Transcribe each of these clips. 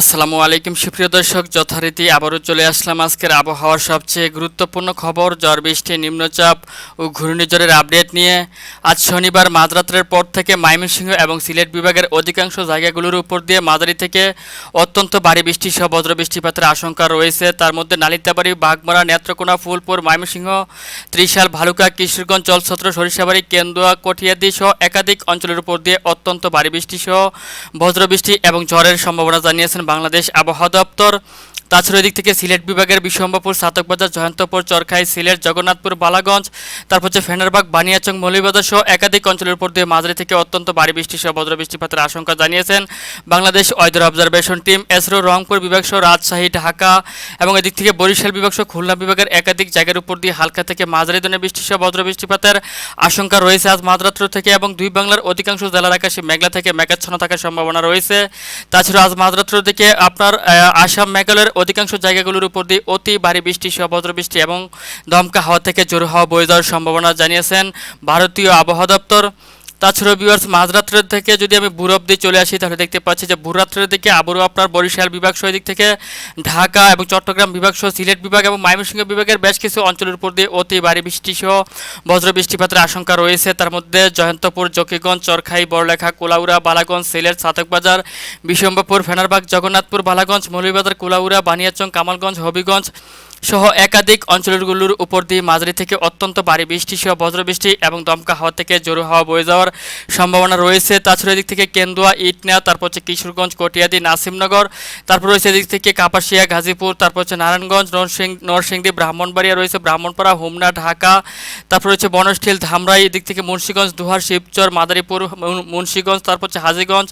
আসসালামু আলাইকুম, সুপ্রিয় দর্শক, যথারীতি আবারও চলে আসলাম আজকের আবহাওয়ার সবচেয়ে গুরুত্বপূর্ণ খবর, ঝড় বৃষ্টি নিম্নচাপ ও ঘূর্ণিঝড়ের আপডেট নিয়ে। আজ শনিবার মাঝরাত্রের পর থেকে ময়মনসিংহ এবং সিলেট বিভাগের অধিকাংশ জায়গাগুলোর উপর দিয়ে মাঝারি থেকে অত্যন্ত ভারী বৃষ্টি সহ বজ্র বৃষ্টিপাতের আশঙ্কা রয়েছে। তার মধ্যে নালিতাবাড়ি, বাগমারা, নেত্রকোনা, ফুলপুর, ময়মনসিংহ, ত্রিশাল, ভালুকা, কিশোরগঞ্জ জলছত্র সরিষাবাড়ি, কেন্দুয়া কটিয়াদি সহ একাধিক অঞ্চলের উপর দিয়ে অত্যন্ত ভারী বৃষ্টি সহ বজ্রবৃষ্টি এবং ঝড়ের সম্ভাবনা জানিয়েছেন বাংলাদেশ আবহাওয়া দপ্তর। তাছাড়া এদিক থেকে সিলেট বিভাগের বিশ্বম্বপুর সাতকবাজার, জয়ন্তপুর, চরখাই, সিলেট, জগন্নাথপুর, বালাগঞ্জ, তারপর হচ্ছে ফেনারবাগ, বানিয়াচং, মৌলভীবাজার সহ একাধিক অঞ্চলের উপর দিয়ে মাঝারি থেকে অত্যন্ত ভারী বৃষ্টি সহ বজ্র বৃষ্টিপাতের আশঙ্কা জানিয়েছেন বাংলাদেশ ওয়েদার অবজারভেশন টিম। এসরো রংপুর বিভাগ সহ রাজশাহী, ঢাকা এবং এদিক থেকে বরিশাল বিভাগ সহ খুলনা বিভাগের একাধিক জায়গার উপর দিয়ে হালকা থেকে মাঝারি ধরনের বৃষ্টি সহ বজ্র বৃষ্টিপাতের আশঙ্কা রয়েছে। আজ মাঝরাত্র থেকে এবং দুই বাংলার অধিকাংশ জেলার আকাশে মেঘলা থেকে মেঘাচ্ছন্ন থাকার সম্ভাবনা রয়েছে। তাছাড়া আজ মাঝরাত্র থেকে আপনার আসাম, মেঘালয়ের অধিকাংশ জায়গাগুলোর উপর দিয়ে অতি ভারী বৃষ্টি, সহ বজ্রবৃষ্টি এবং দমকা হাওয়া থেকে জোর হওয়া বয়ে যাওয়ার সম্ভাবনা জানিয়েছেন ভারতীয় আবহাওয়া দপ্তর। তাছাড়া ভিউয়ার্স মাঝরাত্রের থেকে যদি আমি বুড়ব দিয়ে চলে আসি, তাহলে দেখতে পাচ্ছি যে ভূরাত্রের দিকে আবারও আপনার বরিশাল বিভাগ সহ দিক থেকে ঢাকা এবং চট্টগ্রাম বিভাগ সহ সিলেট বিভাগ এবং ময়মনসিংহ বিভাগের বেশ কিছু অঞ্চলের উপর দিয়ে অতি ভারী বৃষ্টি সহ বজ্র বৃষ্টিপাতের আশঙ্কা রয়েছে। তার মধ্যে জয়ন্তপুর, জকিগঞ্জ, চরখাই, বড়লেখা, কোলাউড়া, বালাগঞ্জ, সিলেট, সাতকবাজার বিশম্বপুর ফেনারবাগ, জগন্নাথপুর, বালাগঞ্জ, মৌলভীবাজার, কোলাউড়া, বানিয়াচং, কামালগঞ্জ, হবিগঞ্জ সহ একাধিক অঞ্চলগুলোর উপর দিয়ে মাঝারি থেকে অত্যন্ত ভারী বৃষ্টি সহ বজ্রবৃষ্টি এবং দমকা হাওয়া থেকে জোরো হাওয়া বয়ে যাওয়ার সম্ভাবনা রয়েছে। তাছাড়া এদিক থেকে কেন্দুয়া, ইটনা, তারপর হচ্ছে কিশোরগঞ্জ, কটিয়াদি, নাসিমনগর, তারপর রয়েছে এদিক থেকে কাপাসিয়া, গাজীপুর, তারপর হচ্ছে নারায়ণগঞ্জ, নরসিং নরসিংদী, ব্রাহ্মণবাড়িয়া রয়েছে ব্রাহ্মণপাড়া, হোমনা, ঢাকা, তারপর হচ্ছে বনস্থিল ধামরাই, এদিক থেকে মুন্সীগঞ্জ, দুহার, শিবচর, মাদারীপুর মুন- মুন্সীগঞ্জ, তারপর হচ্ছে হাজীগঞ্জ,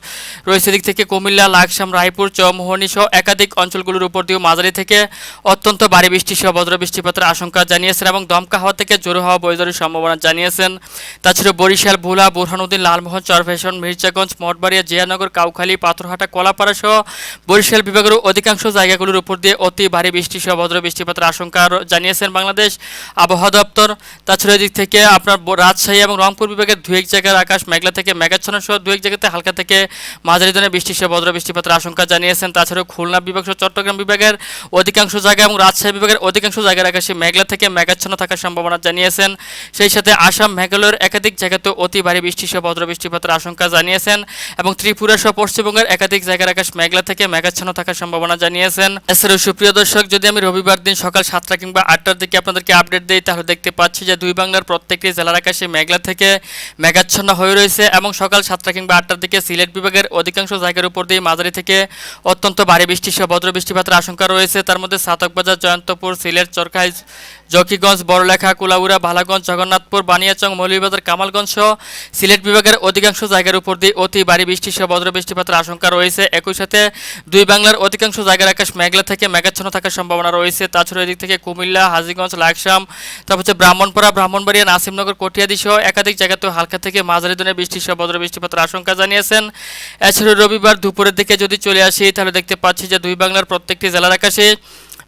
রয়েছে এদিক থেকে কুমিল্লা, লাকসাম, রায়পুর, চৌমোহনী সহ একাধিক অঞ্চলগুলোর উপর দিয়েও মাঝারি থেকে অত্যন্ত ভারী বৃষ্টি সহ বজ্র বৃষ্টিপাতের আশঙ্কা জানিয়েছেন এবং দমকা হাওয়া থেকে জোর হওয়া বয়ে সম্ভাবনা জানিয়েছেন। তাছাড়া বরিশাল, ভোলা, বুরহানুদ্দিন, লালমোহন, চরফেশন, মির্জাগঞ্জ, মঠবাড়িয়া, জিয়ানগর, কাউখালী, পাথরহাটা, কলাপাড়া সহ বরিশাল বিভাগের অধিকাংশ জায়গাগুলোর উপর দিয়ে অতি ভারী বৃষ্টি সহ বজ্র বৃষ্টিপাতের আশঙ্কা জানিয়েছেন বাংলাদেশ আবহাওয়া দপ্তর। তাছাড়া এদিক থেকে আপনার রাজশাহী এবং রংপুর বিভাগের দু এক জায়গার আকাশ মেঘলা থেকে মেঘাচ্ছন্ন সহ দু এক জায়গাতে হালকা থেকে মাঝারি ধরনের বৃষ্টি সহ বজ্র বৃষ্টিপাতের আশঙ্কা জানিয়েছেন। তাছাড়াও খুলনা বিভাগ সহ চট্টগ্রাম বিভাগের অধিকাংশ জায়গা এবং রাজশাহী বিভাগের অধিকাংশ জায়গার আকাশে মেঘলা থেকে মেঘাচ্ছন্ন থাকার সম্ভাবনা জানিয়েছেন। সেই সাথে আসাম, মেঘালয়ের একাধিক জায়গাতে অতি ভারী বৃষ্টি সহ বজ্র বৃষ্টিপাতের আশঙ্কা জানিয়েছেন এবং ত্রিপুরা সহ পশ্চিমবঙ্গের একাধিক জায়গার আকাশ মেঘলা থেকে মেঘাচ্ছন্ন থাকার সম্ভাবনা জানিয়েছেন। এছাড়াও সুপ্রিয় দর্শক, যদি আমি রবিবার দিন সকাল সাতটা কিংবা আটটার দিকে আপনাদেরকে আপডেট দিই, তাহলে দেখতে পাচ্ছি যে দুই বাংলার প্রত্যেকটি জেলার আকাশে মেঘলা থেকে মেঘাচ্ছন্ন হয়ে রয়েছে এবং সকাল সাতটা কিংবা আটটার দিকে সিলেট বিভাগের অধিকাংশ জায়গার উপর দিয়ে মাঝারি থেকে অত্যন্ত ভারী বৃষ্টি সহ বজ্র বৃষ্টিপাতের আশঙ্কা রয়েছে। তার মধ্যে সাতকবাজার জয়ন্তপুর সিলেট, চরখাই, জকিগঞ্জ, বড়লেখা কুলাউড়া ভালাগঞ্জ, জগন্নাথপুর, বানিয়াচং, মৌলভীবাজার, কামালগঞ্জ সহ সিলেট বিভাগের অধিকাংশ জায়গার উপর দিয়ে অতি ভারী বৃষ্টি সহ বজ্র বৃষ্টিপাতের আশঙ্কা রয়েছে। একই সাথে দুই বাংলার অধিকাংশ জায়গার আকাশ মেঘলা থেকে মেঘাচ্ছন্ন থাকার সম্ভাবনা রয়েছে। তাছাড়া এদিক থেকে কুমিল্লা, হাজিগঞ্জ, লাকসাম, তারপর হচ্ছে ব্রাহ্মণপাড়া, ব্রাহ্মণবাড়িয়া, নাসিমনগর, কটিয়াদি সহ একাধিক জায়গাতেও হালকা থেকে মাঝারি ধরনের বৃষ্টি সহ বজ্র বৃষ্টিপাতের আশঙ্কা জানিয়েছেন। এছাড়া রবিবার দুপুরের দিকে যদি চলে আসি, তাহলে দেখতে পাচ্ছি যে দুই বাংলার প্রত্যেকটি জেলার আকাশে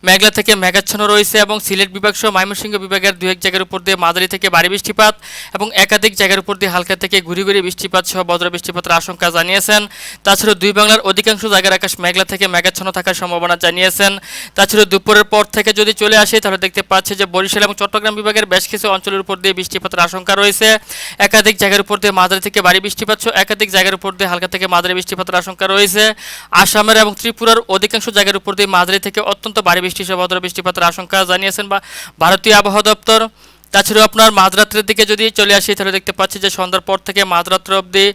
মেঘলা থেকে মেঘাচ্ছন্ন রয়েছে এবং সিলেট বিভাগ সহ ময়মনসিংহ বিভাগের দু এক জায়গার উপর দিয়ে মাঝারি থেকে ভারী বৃষ্টিপাত এবং একাধিক জায়গার উপর দিয়ে হালকা থেকে ঘুরি ঘুরি বৃষ্টিপাত সহ বজ্র বৃষ্টিপাতের আশঙ্কা জানিয়েছেন। তাছাড়া দুই বাংলার অধিকাংশ জায়গার আকাশ মেঘলা থেকে মেঘাচ্ছন্ন থাকার সম্ভাবনা জানিয়েছেন। তাছাড়া দুপুরের পর থেকে যদি চলে আসে, তাহলে দেখতে পাচ্ছে যে বরিশাল এবং চট্টগ্রাম বিভাগের বেশ কিছু অঞ্চলের উপর দিয়ে বৃষ্টিপাতের আশঙ্কা রয়েছে। একাধিক জায়গার উপর দিয়ে মাঝারি থেকে ভারী বৃষ্টিপাত সহ একাধিক জায়গার উপর দিয়ে হালকা থেকে মাঝারি বৃষ্টিপাতের আশঙ্কা রয়েছে। আসামের এবং ত্রিপুরার অধিকাংশ জায়গার উপর দিয়ে মাঝারি থেকে অত্যন্ত ভারী বৃষ্টি সহ বজ্র বৃষ্টিপাতের আশঙ্কা জানিয়েছেন বা ভারতীয় আবহাওয়া দপ্তর। তাছাড়াও আপনার মাঝরাত্রের দিকে যদি চলে আসি, তাহলে দেখতে পাচ্ছি যে সন্ধ্যার পর থেকে মাঝরাত্র অবধি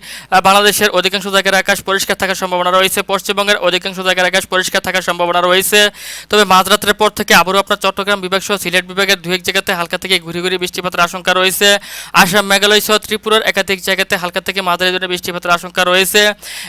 বাংলাদেশের অধিকাংশ জায়গার আকাশ পরিষ্কার থাকার সম্ভাবনা রয়েছে। পশ্চিমবঙ্গের অধিকাংশ জায়গার আকাশ পরিষ্কার থাকার সম্ভাবনা রয়েছে। তবে মাঝরাত্রের পর থেকে আবারও আপনার চট্টগ্রাম বিভাগ সহ সিলেট বিভাগের দু এক জায়গাতে হালকা থেকে ঘুরে ঘুরে বৃষ্টিপাতের আশঙ্কা রয়েছে। আসাম, মেঘালয় সহ ত্রিপুরার একাধিক জায়গাতে হালকা থেকে মাঝারি ধরনের বৃষ্টিপাতের আশঙ্কা রয়েছে।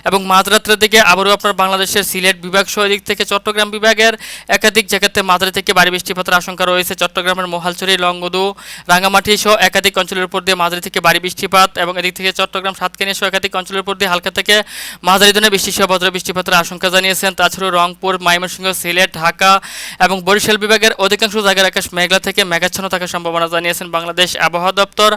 এবং মাঝরাত্রের দিকে আবারও আপনার বাংলাদেশের সিলেট বিভাগ সহ এদিক থেকে চট্টগ্রাম বিভাগের একাধিক জায়গাতে মাঝারি থেকে বাড়ি বৃষ্টিপাতের আশঙ্কা রয়েছে। চট্টগ্রামের মহালছড়ি, লংগদু রাঙ্গামাটি সহ একাধিক অঞ্চলের উপর দিয়ে মাঝারি থেকে ভারী বৃষ্টিপাত এবং এদিক থেকে চট্টগ্রাম সাতকানিয়া সহ একাধিক অঞ্চলের উপর দিয়ে হালকা থেকে মাঝারি ধরনের বৃষ্টি সহ বজ্র বৃষ্টিপাতের আশঙ্কা জানিয়েছেন। তাছাড়াও রংপুর, ময়মনসিংহ, সিলেট, ঢাকা এবং বরিশাল বিভাগের অধিকাংশ জায়গার আকাশ মেঘলা থেকে মেঘাচ্ছন্ন থাকার সম্ভাবনা জানিয়েছেন বাংলাদেশ আবহাওয়া দপ্তর।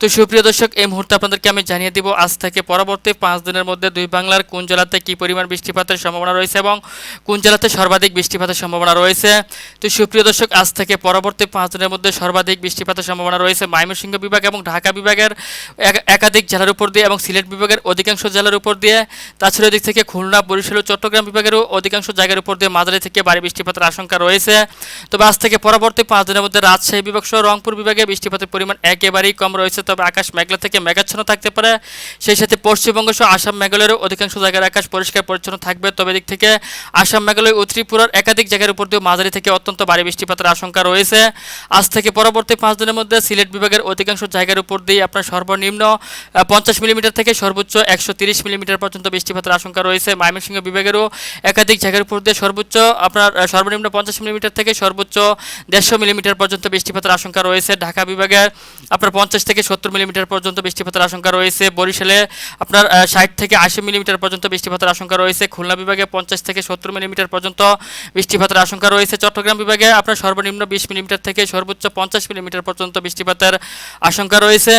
তো সুপ্রিয় দর্শক, এই মুহূর্তে আপনাদেরকে আমি জানিয়ে দিব আজ থেকে পরবর্তী পাঁচ দিনের মধ্যে দুই বাংলার কোন জেলাতে কী পরিমাণ বৃষ্টিপাতের সম্ভাবনা রয়েছে এবং কোন জেলাতে সর্বাধিক বৃষ্টিপাতের সম্ভাবনা রয়েছে। তো সুপ্রিয় দর্শক, আজ থেকে পরবর্তী পাঁচ দিনের মধ্যে সর্বাধিক বৃষ্টিপাতের সম্ভাবনা রয়েছে ময়মনসিংহ বিভাগ এবং ঢাকা বিভাগের এক- একাধিক জেলার উপর দিয়ে এবং সিলেট বিভাগের অধিকাংশ জেলার উপর দিয়ে। তাছাড়া এদিক থেকে খুলনা, বরিশাল ও চট্টগ্রাম বিভাগেরও অধিকাংশ জায়গার উপর দিয়ে মাঝারি থেকে ভারী বৃষ্টিপাতের আশঙ্কা রয়েছে। তবে আজ থেকে পরবর্তী পাঁচ দিনের মধ্যে রাজশাহী বিভাগ সহ রংপুর বিভাগে বৃষ্টিপাতের পরিমাণ একেবারেই কম রয়েছে। তবে আকাশ মেঘলা থেকে মেঘাচ্ছন্ন থাকতে পারে। সেই সাথে পশ্চিমবঙ্গ সহ আসাম মেঘালয়েরও অধিকাংশ জায়গার আকাশ পরিষ্কার পরিচ্ছন্ন থাকবে। তবে এদিক থেকে আসাম মেঘালয় ও ত্রিপুরার একাধিক জায়গার উপর দিয়ে মাঝারি থেকে অত্যন্ত ভারী বৃষ্টিপাতের আশঙ্কা রয়েছে। আজ থেকে পরবর্তী পাঁচ দিনের মধ্যে সিলেট বিভাগের অধিকাংশ জায়গার উপর দিয়ে আপনার সর্বনিম্ন পঞ্চাশ মিলিমিটার থেকে সর্বোচ্চ একশো তিরিশ মিলিমিটার পর্যন্ত বৃষ্টিপাতের আশঙ্কা রয়েছে। ময়মনসিংহ বিভাগেরও একাধিক জায়গার উপর দিয়ে সর্বোচ্চ আপনার সর্বনিম্ন পঞ্চাশ মিলিমিটার থেকে সর্বোচ্চ দেড়শো মিলিমিটার পর্যন্ত বৃষ্টিপাতের আশঙ্কা রয়েছে। ঢাকা বিভাগের আপনার পঞ্চাশ থেকে সত্তর মিলিমিটার পর্যন্ত বৃষ্টিপাতের আশঙ্কা রয়েছে। বরিশালে আপনার ষাট থেকে আশি মিলিমিটার পর্যন্ত বৃষ্টিপাতের আশঙ্কা রয়েছে। খুলনা বিভাগে পঞ্চাশ থেকে সত্তর মিলিমিটার পর্যন্ত বৃষ্টিপাতের আশঙ্কা রয়েছে। চট্টগ্রাম বিভাগে আপনার সর্বনিম্ন বিশ মিলিমিটার থেকে সর্বোচ্চ পঞ্চাশ মিলিমিটার পর্যন্ত বৃষ্টিপাতের আশঙ্কা রয়েছে।